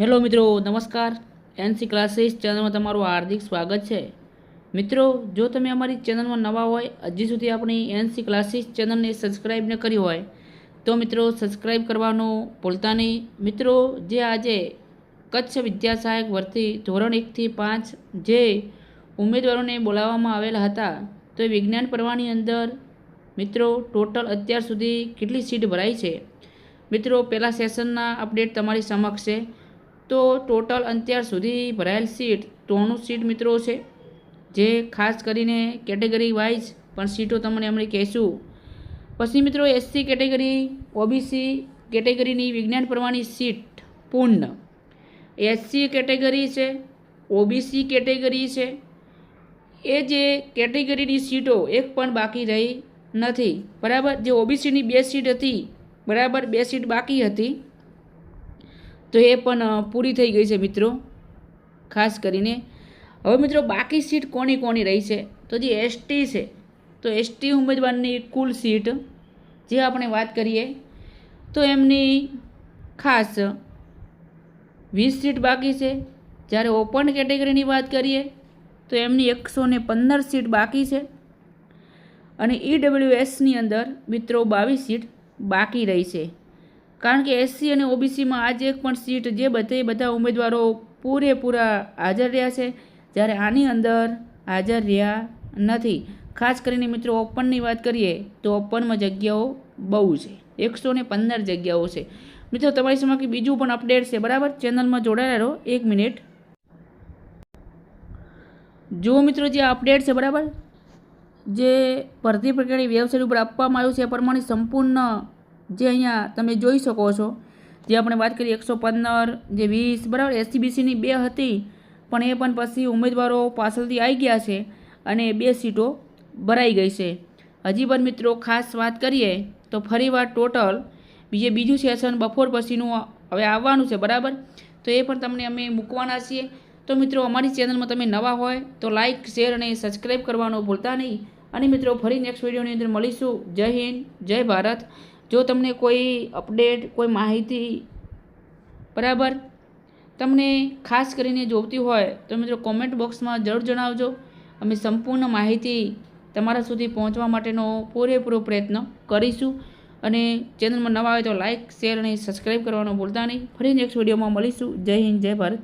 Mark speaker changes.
Speaker 1: Hello મિત્રો, નમસ્કાર. NC classes ચેનલમાં તમારું હાર્દિક સ્વાગત છે. મિત્રો, જો તમે અમારી ચેનલમાં નવા હોય, હજી સુધી આપણી એનસી ક્લાસીસ ચેનલને સબસ્ક્રાઈબ ન કરી હોય, તો મિત્રો સબસ્ક્રાઈબ કરવાનું ભૂલતા નહીં. મિત્રો, જે આજે કચ્છ વિદ્યા સહાયક ભરતી ધોરણ એકથી પાંચ જે ઉમેદવારોને બોલાવવામાં આવેલા હતા, તો એ વિજ્ઞાન પ્રવાહની અંદર, મિત્રો, ટોટલ અત્યાર સુધી કેટલી સીટ ભરાઈ છે? મિત્રો, પહેલાં સેશનના અપડેટ તમારી સમક્ષ છે. તો ટોટલ અત્યાર સુધી ભરાયેલ સીટ ત્રણું સીટ મિત્રો છે. જે ખાસ કરીને કેટેગરી વાઇઝ પણ સીટો તમને અમને કહેશું. પછી મિત્રો એસસી કેટેગરી, ઓબીસી કેટેગરીની વિજ્ઞાન પ્રવાહની સીટ પૂર્ણ. એસસી કેટેગરી છે, ઓબીસી કેટેગરી છે. એ જે કેટેગરીની સીટો એક પણ બાકી રહી નથી. બરાબર? જે ઓબીસીની બે સીટ હતી, બરાબર? બે સીટ બાકી હતી. તો એ પણ પૂરી થઈ ગઈ છે મિત્રો. ખાસ કરીને. હવે મિત્રો, બાકી સીટ કોની કોની રહી છે? તો જે એસટી છે, તો એસટી ઉમેદવારની કુલ સીટ, જે આપણે વાત કરીએ, તો એમની ખાસ વીસ સીટ બાકી છે. જ્યારે ઓપન કેટેગરીની વાત કરીએ, તો એમની એકસો ને પંદર સીટ બાકી છે. અને ઈડબ્લ્યુએસની અંદર મિત્રો બાવીસ સીટ બાકી રહી છે. કારણ કે એસસી અને ઓબીસીમાં આજે એક પણ સીટ જે બધે બધા ઉમેદવારો પૂરેપૂરા હાજર રહ્યા છે. જ્યારે આની અંદર હાજર રહ્યા નથી. ખાસ કરીને મિત્રો ઓપનની વાત કરીએ તો ઓપનમાં જગ્યાઓ બહુ છે. એકસો ને પંદર જગ્યાઓ છે. મિત્રો, તમારી સમક્ષ બીજું પણ અપડેટ છે, બરાબર? ચેનલમાં જોડાયેલા એક મિનિટ. જો મિત્રો, જે અપડેટ છે, બરાબર? જે ભરતી પ્રક્રિયાની વેબસાઇટ ઉપર આપવામાં આવ્યું છે, એ પ્રમાણે સંપૂર્ણ જે અહીંયા તમે જોઈ શકો છો, જે આપણે વાત કરીએ એકસો પંદર, જે વીસ, બરાબર, એસસીબીસીની બે હતી, પણ એ પણ પછી ઉમેદવારો પાછળથી આવી ગયા છે અને બે સીટો ભરાઈ ગઈ છે. હજી પણ મિત્રો ખાસ વાત કરીએ તો ફરીવાર ટોટલ બીજે બીજું સેશન બપોર પછીનું હવે આવવાનું છે, બરાબર? તો એ પણ તમને અમે મૂકવાના છીએ. તો મિત્રો અમારી ચેનલમાં તમે નવા હોય તો લાઇક શેર અને સબસ્ક્રાઈબ કરવાનું ભૂલતા નહીં. અને મિત્રો ફરી નેક્સ્ટ વિડીયોની અંદર મળીશું. જય હિન્દ, જય ભારત. જો તમને કોઈ અપડેટ કોઈ માહિતી બરાબર તમને ખાસ કરીને જોઈતી હોય, તો મિત્રો કોમેન્ટ બોક્સમાં જરૂર જણાવજો. અમે સંપૂર્ણ માહિતી તમારા સુધી પહોંચવા માટેનો પૂરેપૂરો પ્રયત્ન કરીશું. અને ચેનલમાં નવા આવે તો લાઇક શેર અને સબસ્ક્રાઈબ કરવાનું ભૂલતા નહીં. ફરી નેક્સ્ટ વિડીયોમાં મળીશું. જય હિન્દ, જય ભારત.